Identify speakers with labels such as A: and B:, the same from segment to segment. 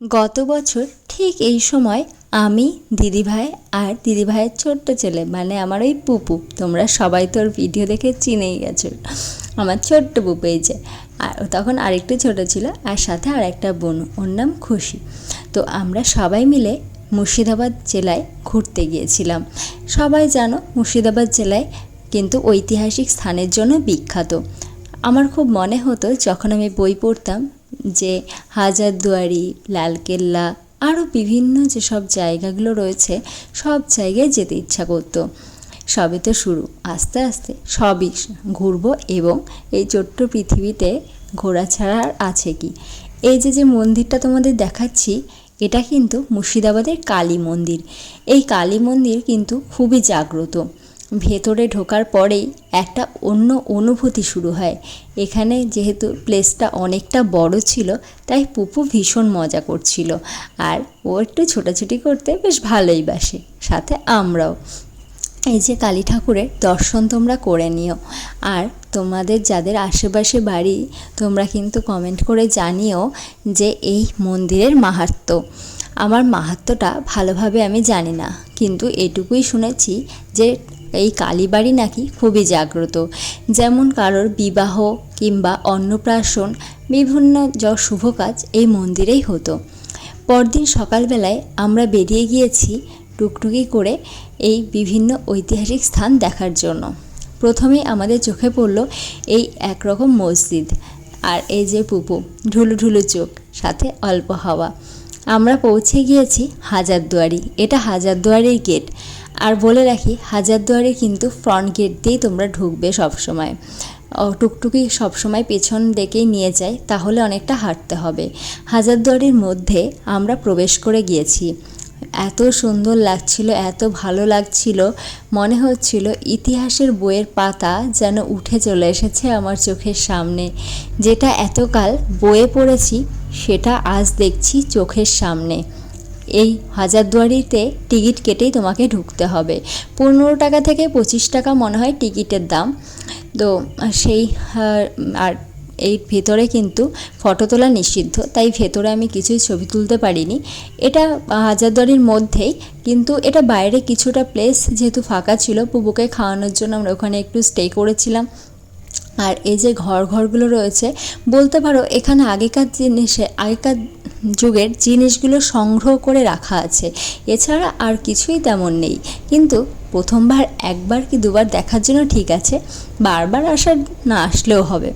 A: গত বছর ঠিক এই সময় আমি দিদিভাই আর দিদিভাইয়ের ছোট্ট ছেলে মানে আমার ওই পুপু, তোমরা সবাই তোর ভিডিও দেখে চিনেই গেছো, আমার ছোট্ট পুপু এই যে, আর তখন আরেকটু ছোট ছিল আর সাথে আর একটা বোন, ওর নাম খুশি। তো আমরা সবাই মিলে মুর্শিদাবাদ জেলায় ঘুরতে গিয়েছিলাম। সবাই জানো মুর্শিদাবাদ জেলায় কিন্তু ঐতিহাসিক স্থানের জন্য বিখ্যাত। আমার খুব মনে হতো যখন আমি বই পড়তাম যে হাজারদুয়ারি, লালকেল্লা আরও বিভিন্ন যেসব জায়গাগুলো রয়েছে, সব জায়গায় যেতে ইচ্ছা করতো। সবে তো শুরু। আস্তে আস্তে সবই ঘুরবো এবং এই ছোট্ট পৃথিবীতে ঘোরা ছাড়া আর আছে কি? এই যে যে মন্দিরটা তোমাদের দেখাচ্ছি, এটা কিন্তু মুর্শিদাবাদের কালী মন্দির। এই কালী মন্দির কিন্তু খুবই জাগ্রত। ভেতরে ঢোকার পরেই একটা অন্য অনুভূতি শুরু হয়। এখানে যেহেতু প্লেসটা অনেকটা বড় ছিল, তাই পুপু ভীষণ মজা করছিল। আর ও একটু ছোটাছুটি করতে বেশ ভালোই বাসে, সাথে আমরাও। এই যে কালী ঠাকুরের দর্শন তোমরা করে নিও। আর তোমাদের যাদের আশেপাশে বাড়ি, তোমরা কিন্তু কমেন্ট করে জানিও যে এই মন্দিরের মাহাত্ম্য আমার মাহাত্ম্যটা ভালোভাবে আমি জানি না, কিন্তু এটুকুই শুনেছি যে এই কালীবাড়ি নাকি খুবই জাগ্রত। যেমন কারোর বিবাহ কিংবা অন্নপ্রাশন বিভিন্ন য শুভ কাজ এই মন্দিরেই হতো। পরদিন সকালবেলায় আমরা বেরিয়ে গিয়েছি টুকটুকি করে এই বিভিন্ন ঐতিহাসিক স্থান দেখার জন্য। প্রথমেই আমাদের চোখে পড়ল এই একরকম মসজিদ আর এই যে পুপু, ঢুলু ঢুলু চোখ, সাথে অল্প হাওয়া। আমরা পৌঁছে গিয়েছি হাজারদুয়ারি। এটা হাজারদুয়ারির গেট আর বলে রাখি হাজারদুয়ারি কিন্তু ফ্রন্ট গেট দিয়েই তোমরা ঢুকবে সবসময়। টুকটুকি সবসময় পেছন দিকেই নিয়ে যায়, তাহলে অনেকটা হাঁটতে হবে। হাজারদুয়ারির মধ্যে আমরা প্রবেশ করে গিয়েছি। এত সুন্দর লাগছিল, এত ভালো লাগছিল। মনে হচ্ছিল ইতিহাসের বইয়ের পাতা যেন উঠে চলে এসেছে আমার চোখের সামনে। যেটা এতকাল বইয়ে পড়েছি, সেটা আজ দেখছি চোখের সামনে। এই হাজারদুয়ারিতে টিকিট কেটেই তোমাকে ঢুকতে হবে। পনেরো টাকা থেকে পঁচিশ টাকা মনে হয় টিকিটের দাম। তো সেই, আর এই ভেতরে কিন্তু ফটো তোলা নিষিদ্ধ, তাই ভেতরে আমি কিছুই ছবি তুলতে পারিনি। এটা হাজারদুয়ারির মধ্যেই, কিন্তু এটা বাইরে কিছুটা প্লেস যেহেতু ফাঁকা ছিল, পুবুকে খাওয়ানোর জন্য আমরা ওখানে একটু স্টে করেছিলাম। আর এই যে ঘর ঘরগুলো রয়েছে, বলতে পারো এখানে আগেকার জিনিসে, আগেকার যুগের জিনিসগুলো সংগ্রহ করে রাখা আছে। এছাড়া আর কিছুই তেমন নেই। কিন্তু প্রথমবার, একবার কি দুবার দেখার জন্য ঠিক আছে, বারবার আসার না আসলেও হবে।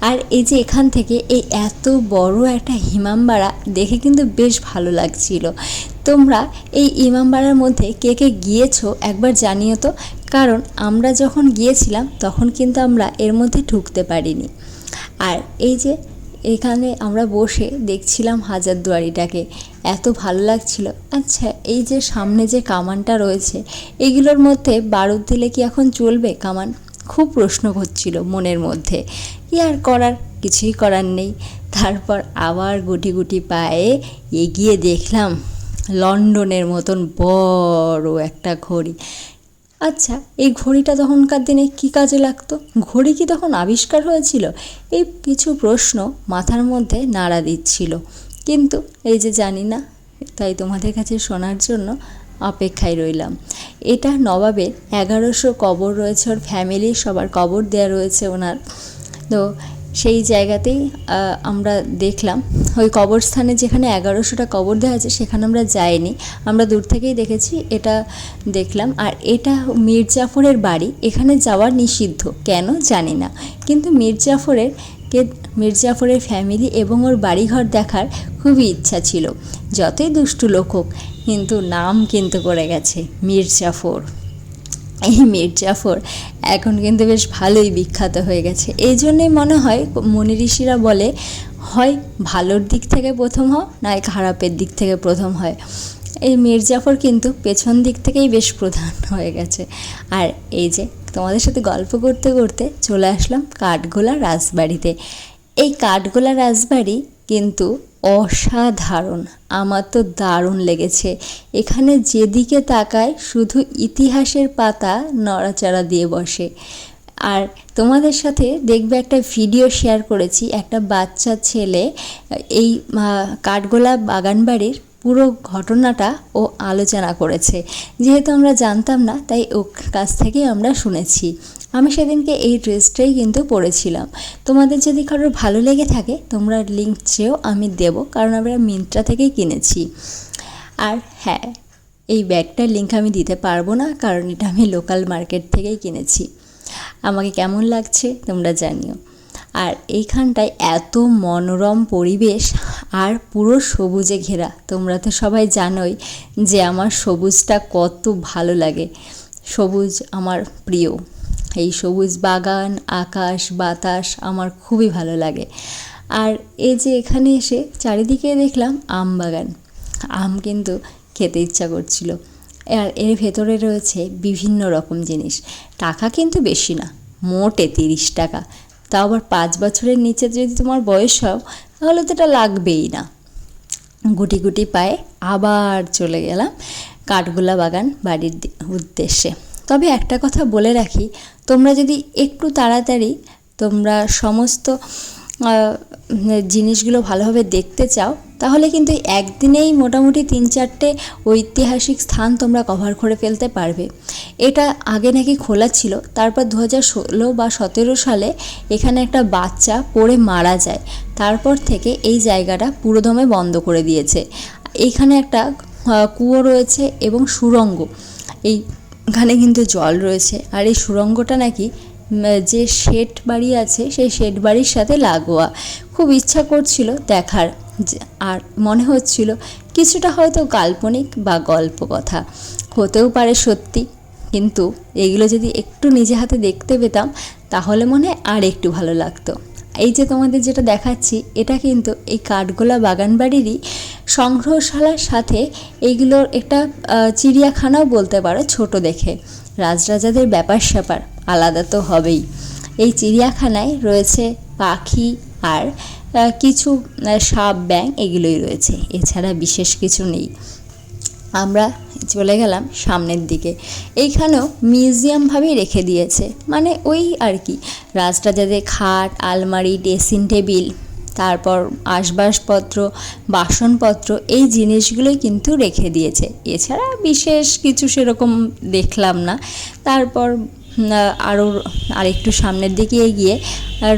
A: আর এই যে এখান থেকে এই এত বড় একটা হিমামবাড়া দেখে কিন্তু বেশ ভালো লাগছিল। তোমরা এই ইমামবাড়ার মধ্যে কে কে গিয়েছো একবার জানিও তো কারণ আমরা যখন গিয়েছিলাম, তখন কিন্তু আমরা এর মধ্যে ঢুকতে পারিনি। আর এই যে এখানে আমরা বসে দেখছিলাম হাজারদুয়ারিটাকে, এত ভালো লাগছিল। আচ্ছা এই যে সামনে যে কামানটা রয়েছে, এগুলোর মধ্যে বারুদ দিলে কি এখন চলবে কামান? খুব প্রশ্ন হচ্ছিল মনের মধ্যে। কি আর করার? কিছুই করার নেই। তারপর আবার গুটি গুটি পায়ে এগিয়ে দেখলাম লন্ডনের মতন বড় একটা ঘড়ি। আচ্ছা এই ঘড়িটা তখনকার দিনে কী কাজে লাগতো? ঘড়ি কি তখন আবিষ্কার হয়েছিল? এই কিছু প্রশ্ন মাথার মধ্যে নাড়া দিচ্ছিল। কিন্তু এই যে জানি না, তাই তোমাদের কাছে শোনার জন্য অপেক্ষায় রইলাম। এটা নবাবের এগারোশো কবর রয়েছে, ওর ফ্যামিলির সবার কবর দেওয়া রয়েছে ওনার। তো সেই জায়গাতেই আমরা দেখলাম। ওই কবরস্থানে যেখানে এগারোশোটা কবর দেওয়া আছে, সেখানে আমরা যাইনি। আমরা দূর থেকেই দেখেছি, এটা দেখলাম। আর এটা মির্জাফরের বাড়ি। এখানে যাওয়া নিষিদ্ধ। কেন? জানি না। কিন্তু মির্জাফরের কে, মির্জাফরের ফ্যামিলি এবং ওর বাড়িঘর দেখার খুবই ইচ্ছা ছিল। যতই দুষ্টু লোক হোক, কিন্তু নাম কিন্তু করে গেছে, মির্জাফর। এই মির্জাফর এখন কিন্তু বেশ ভালোই বিখ্যাত হয়ে গেছে। এই জন্যই মনে হয় মনি ঋষিরা বলে, হয় ভালোর দিক থেকে প্রথম হও, নয় খারাপের দিক থেকে প্রথম হয়। এই মির্জাফর কিন্তু পেছন দিক থেকেই বেশ প্রধান হয়ে গেছে। আর এই যে তোমাদের সাথে গল্প করতে করতে চলে আসলাম কাঠগোলা রাজবাড়িতে। এই কাঠগোলা রাজবাড়ি কিন্তু অসাধারণ। আমার তো দারুণ লেগেছে। এখানে যেদিকে তাকায় শুধু ইতিহাসের পাতা নড়াচড়া দিয়ে বসে। আর তোমাদের সাথে দেখবে একটা ভিডিও শেয়ার করেছি, একটা বাচ্চা ছেলে, এই কাঠগোলা বাগানবাড়ির পুরো ঘটনাটা ও আলোচনা করেছে। যেহেতু আমরা জানতাম না, তাই ওর কাছ থেকেই আমরা শুনেছি। আমি সেদিনকে এই ড্রেসটাই কিন্তু পরেছিলাম। তোমাদের যদি কারোর ভালো লেগে থাকে, তোমরা লিঙ্ক চেয়েও আমি দেবো, কারণ আমরা মিন্ত্রা থেকেই কিনেছি। আর হ্যাঁ এই ব্যাগটার লিঙ্ক আমি দিতে পারব না, কারণ এটা আমি লোকাল মার্কেট থেকেই কিনেছি। আমাকে কেমন লাগছে তোমরা জানিও। আর এইখানটায় এত মনোরম পরিবেশ, আর পুরো সবুজে ঘেরা। তোমরা তো সবাই জানোই যে আমার সবুজটা কত ভালো লাগে। সবুজ আমার প্রিয়। এই সবুজ বাগান, আকাশ, বাতাস আমার খুবই ভালো লাগে। আর এই যে এখানে এসে চারিদিকে দেখলাম আম বাগান। আম কিন্তু খেতে ইচ্ছা করছিল। আর এর ভেতরে রয়েছে বিভিন্ন রকম জিনিস। টাকা কিন্তু বেশি না, মোটে তিরিশ টাকা। তাও আবার পাঁচ বছরের নিচে যদি তোমার বয়স হও, তাহলে তো এটা লাগবেই না। গুটি গুটি পায়ে আবার চলে গেলাম কাঠগোলা বাগান বাড়ির উদ্দেশ্যে। তবে একটা কথা বলে রাখি, তোমরা যদি একটু তাড়াতাড়ি তোমরা সমস্ত জিনিসগুলো ভালোভাবে দেখতে চাও, তাহলে কিন্তু একদিনেই মোটামুটি তিন চারটে ঐতিহাসিক স্থান তোমরা কভার করে ফেলতে পারবে। এটা আগে নাকি খোলা ছিল, তারপর দু হাজার ষোলো বা সতেরো সালে এখানে একটা বাচ্চা পড়ে মারা যায়, তারপর থেকে এই জায়গাটা পুরোদমে বন্ধ করে দিয়েছে। এইখানে একটা কুয়ো রয়েছে এবং সুড়ঙ্গ এইখানে কিন্তু জল রয়েছে। আর এই সুড়ঙ্গটা নাকি যে শেড বাড়ি আছে, সেই শেড বাড়ির সাথে লাগোয়া। খুব ইচ্ছা করছিল দেখার। আর মনে হচ্ছিল কিছুটা হয়তো কাল্পনিক বা গল্প কথা। হতেও পারে সত্যি। কিন্তু এগুলো যদি একটু নিজে হাতে দেখতে পেতাম, তাহলে মনে হয় আর একটু ভালো লাগতো। এই যে তোমাদের যেটা দেখাচ্ছি, এটা কিন্তু এই কাঠগোলা বাগান বাড়িরই সংগ্রহশালার সাথে এইগুলোর একটা চিড়িয়াখানাও বলতে পারো, ছোট দেখে। রাজরাজাদের ব্যাপার স্যাপার আলাদা তো হবেই। এই চিড়িয়াখানায় রয়েছে পাখি আর কিছু সাপ ব্যাং এগুলোই রয়েছে। এছাড়া বিশেষ কিছু নেই। আমরা চলে গেলাম সামনের দিকে। এইখানেও মিউজিয়ামভাবেই রেখে দিয়েছে। মানে ওই আর কি। রাজরাজাদের খাট, আলমারি, ড্রেসিং টেবিল তারপর আসবাবপত্র বাসনপত্র এই জিনিসগুলোই কিন্তু রেখে দিয়েছে। এছাড়া বিশেষ কিছু সেরকম দেখলাম না। তারপর আরও আরেকটু সামনের দিকে এগিয়ে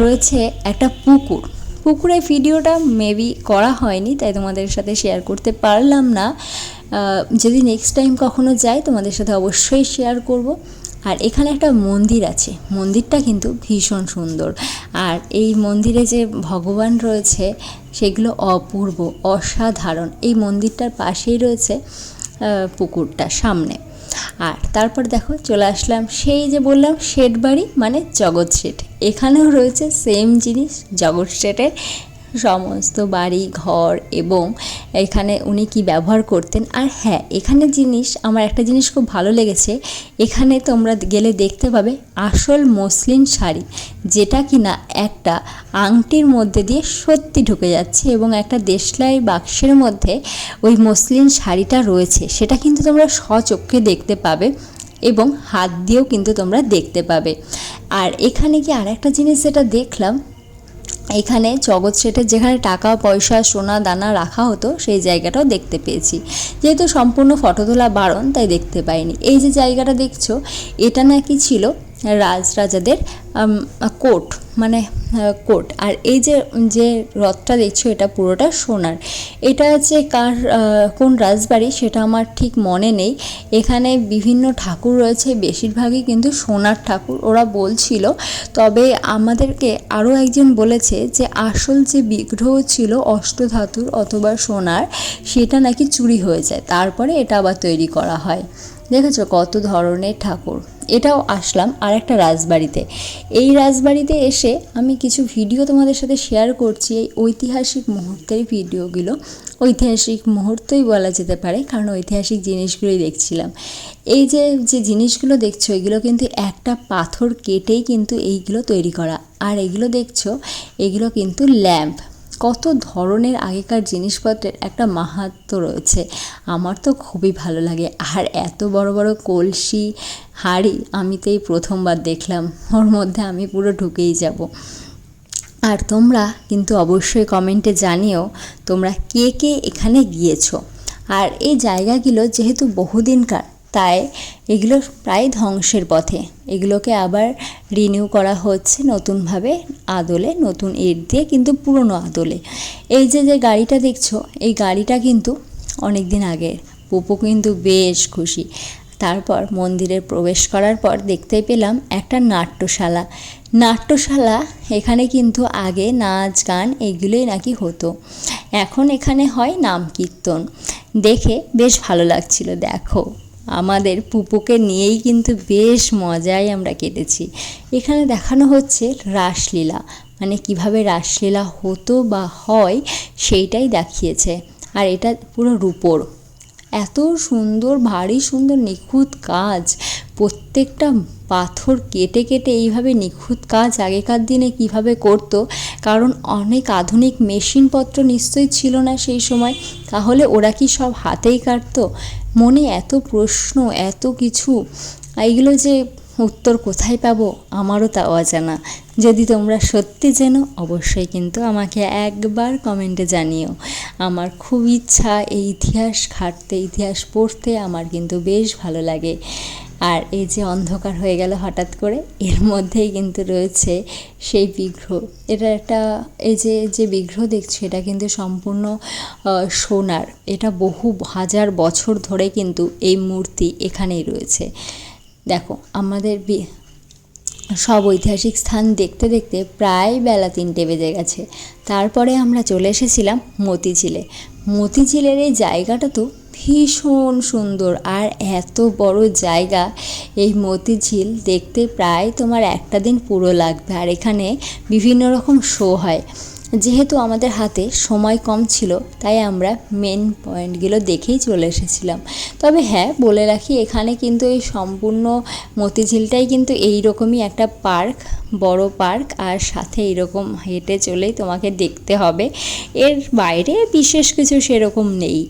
A: রয়েছে একটা পুকুর। পুকুরে ভিডিওটা মেবি করা হয়নি, তাই তোমাদের সাথে শেয়ার করতে পারলাম না। যদি নেক্সট টাইম কখনো যাই, তোমাদের সাথে অবশ্যই শেয়ার করব। আর এখানে একটা মন্দির আছে। মন্দিরটা কিন্তু ভীষণ সুন্দর। আর এই মন্দিরে যে ভগবান রয়েছে, সেগুলো অপূর্ব, অসাধারণ। এই মন্দিরটার পাশেই রয়েছে পুকুরটা সামনে। আর তারপর দেখো, চলে আসলাম সেই যে বললাম শেড বাড়ি মানে জগৎ শেঠ। এখানেও রয়েছে সেম জিনিস, জগৎ শেঠের। সমস্ত বাড়ি, ঘর এবং এখানে উনি কি ব্যবহার করতেন? আর হ্যাঁ এখানে জিনিস, আমার একটা জিনিস খুব ভালো লেগেছে, এখানে তোমরা গেলে দেখতে পাবে আসল মসলিন শাড়ি, যেটা কিনা একটা আংটির মধ্যে দিয়ে সত্যি ঢুকে যাচ্ছে এবং একটা দেশলাই বাক্সের মধ্যে ওই মসলিন শাড়িটা রয়েছে, সেটা কিন্তু তোমরা স্বচক্ষে দেখতে পাবে এবং হাত দিয়েও কিন্তু তোমরা দেখতে পাবে। আর এখানে কি আর একটা জিনিস যেটা দেখলাম এখানে জগৎ শেঠের যেখানে টাকা, পয়সা, সোনা, দানা রাখা হতো, সেই জায়গাটাও দেখতে পেয়েছি। যেহেতু সম্পূর্ণ ফটো তোলা বারণ, তাই দেখতে পাইনি। এই যে জায়গাটা দেখছ, এটা নাকি ছিল রাজরাজাদের কোট মানে কোট। আর এই যে যে রথটা দেখছ, এটা পুরোটা সোনার। এটা হচ্ছে কার কোন রাজবাড়ি, সেটা আমার ঠিক মনে নেই। এখানে বিভিন্ন ঠাকুর রয়েছে, বেশিরভাগই কিন্তু সোনার ঠাকুর, ওরা বলছিল। তবে আমাদেরকে আরও একজন বলেছে যে, আসল যে বিগ্রহ ছিল অষ্টধাতুর অথবা সোনার, সেটা নাকি চুরি হয়ে যায়। তারপরে এটা আবার তৈরি করা হয়। দেখেছ কত ধরনের ঠাকুর? এটাও আসলাম আর একটা রাজবাড়িতে। এই রাজবাড়িতে এসে আমি কিছু ভিডিও তোমাদের সাথে শেয়ার করছি, এই ঐতিহাসিক মুহূর্তের ভিডিওগুলো। ঐতিহাসিক মুহূর্তই বলা যেতে পারে, কারণ ঐতিহাসিক জিনিসগুলোই দেখছিলাম। এই যে যে জিনিসগুলো দেখছ, এগুলো কিন্তু একটা পাথর কেটেই কিন্তু এইগুলো তৈরি করা। আর এগুলো দেখছ, এগুলো কিন্তু ল্যাম্প। কত ধরনের আগেকার জিনিসপত্রের একটা মাহাত্ম রয়েছে। আমার তো খুবই ভালো লাগে। আর এত বড় বড় কলসি, হাড়ি আমি তো এই প্রথমবার দেখলাম। ওর মধ্যে আমি পুরো ঢুকেই যাব। আর তোমরা কিন্তু অবশ্যই কমেন্টে জানিও তোমরা কে কে এখানে গিয়েছো। আর এই জায়গাগুলো যেহেতু বহুদিনকার তাই এগুলো প্রায় ধ্বংসের পথে। এগুলোকে আবার রিনিউ করা হচ্ছে নতুনভাবে আদলে, নতুন এর দিয়ে, কিন্তু পুরনো আদলে। এই যে যে গাড়িটা দেখছ, এই গাড়িটা কিন্তু অনেক দিন আগের পুপু কিন্তু বেশ খুশি। তারপর মন্দিরে প্রবেশ করার পর দেখতে পেলাম একটা নাট্যশালা। নাট্যশালা এখানে কিন্তু আগে নাচ, গান এগুলোই নাকি হতো। এখন এখানে হয় নাম কীর্তন। দেখে বেশ ভালো লাগছিল, দেখো। আমাদের পুপুকে নিয়েই কিন্তু বেশ মজায় আমরা কেটেছি। এখানে দেখানো হচ্ছে রাসলীলা। মানে কীভাবে রাসলীলা হতো বা হয় সেইটাই দেখিয়েছে। আর এটা পুরো রূপোর। এত সুন্দর, ভারী সুন্দর নিখুঁত কাজ। প্রত্যেকটা পাথর কেটে কেটে এইভাবে নিখুঁত কাজ আগেকার দিনে কীভাবে করতো, কারণ অনেক আধুনিক মেশিনপত্র নিশ্চয়ই ছিল না সেই সময়। তাহলে ওরা কি সব হাতেই কাটতো? মনে এত প্রশ্ন, এত কিছু, এইগুলো যে উত্তর কোথায় পাবো আমারও তা অজানা। যদি তোমরা সত্যি জেনো, অবশ্যই কিন্তু আমাকে একবার কমেন্টে জানিও। আমার খুব ইচ্ছা এই ইতিহাস ঘাটতে ইতিহাস পড়তে, আমার কিন্তু বেশ ভালো লাগে। আর এই যে অন্ধকার হয়ে গেল হঠাৎ করে, এর মধ্যেই কিন্তু রয়েছে সেই বিগ্রহ। এটা একটা, এই যে যে বিগ্রহ দেখছ, এটা কিন্তু সম্পূর্ণ সোনার। এটা বহু হাজার বছর ধরে কিন্তু এই মূর্তি এখানেই রয়েছে। দেখো, আমাদের সব ঐতিহাসিক স্থান দেখতে দেখতে প্রায় বেলা তিনটে বেজে গেছে। তারপরে আমরা চলে এসেছিলাম মতিঝিলে। মতিঝিলের এই জায়গাটা তো ভীষণ সুন্দর আর এত বড় জায়গা এই মতিঝিল দেখতে প্রায় তোমার একটা দিন পুরো লাগবে। আর এখানে বিভিন্ন রকম শো হয়। যেহেতু আমাদের হাতে সময় কম ছিল, তাই আমরা মেন পয়েন্টগুলো দেখেই চলে এসেছিলাম। তবে হ্যাঁ বলে রাখি, এখানে কিন্তু এই সম্পূর্ণ মতিঝিলটাই কিন্তু এই রকমই একটা পার্ক বড় পার্ক আর সাথে এরকম হেঁটে চলেই তোমাকে দেখতে হবে। এর বাইরে বিশেষ কিছু সেরকম নেই।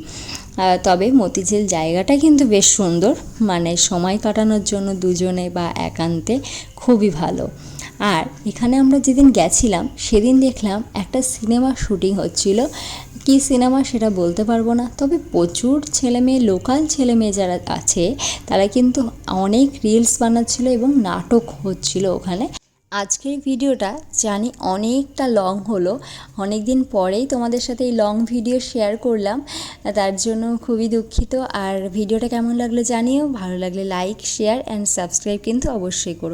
A: তবে মতিঝিল জায়গাটা কিন্তু বেশ সুন্দর। মানে সময় কাটানোর জন্য দুজনে বা একান্তে খুবই ভালো। আর এখানে আমরা যেদিন গেছিলাম, সেদিন দেখলাম একটা সিনেমা শুটিং হচ্ছিল। কি সিনেমা সেটা বলতে পারব না, তবে প্রচুর ছেলে মেয়ে লোকাল ছেলে মেয়ে যারা আছে, তারা কিন্তু অনেক রিলস বানাচ্ছিল এবং নাটক হচ্ছিল ওখানে। আজকের ভিডিওটা জানি অনেকটা লং হলো। অনেক দিন পরেই তোমাদের সাথে এই লং ভিডিও শেয়ার করলাম। তার জন্য খুবই দুঃখিত। আর ভিডিওটা কেমন লাগল জানিও। ভালো লাগলে লাইক শেয়ার অ্যান্ড সাবস্ক্রাইব কিন্তু অবশ্যই করো।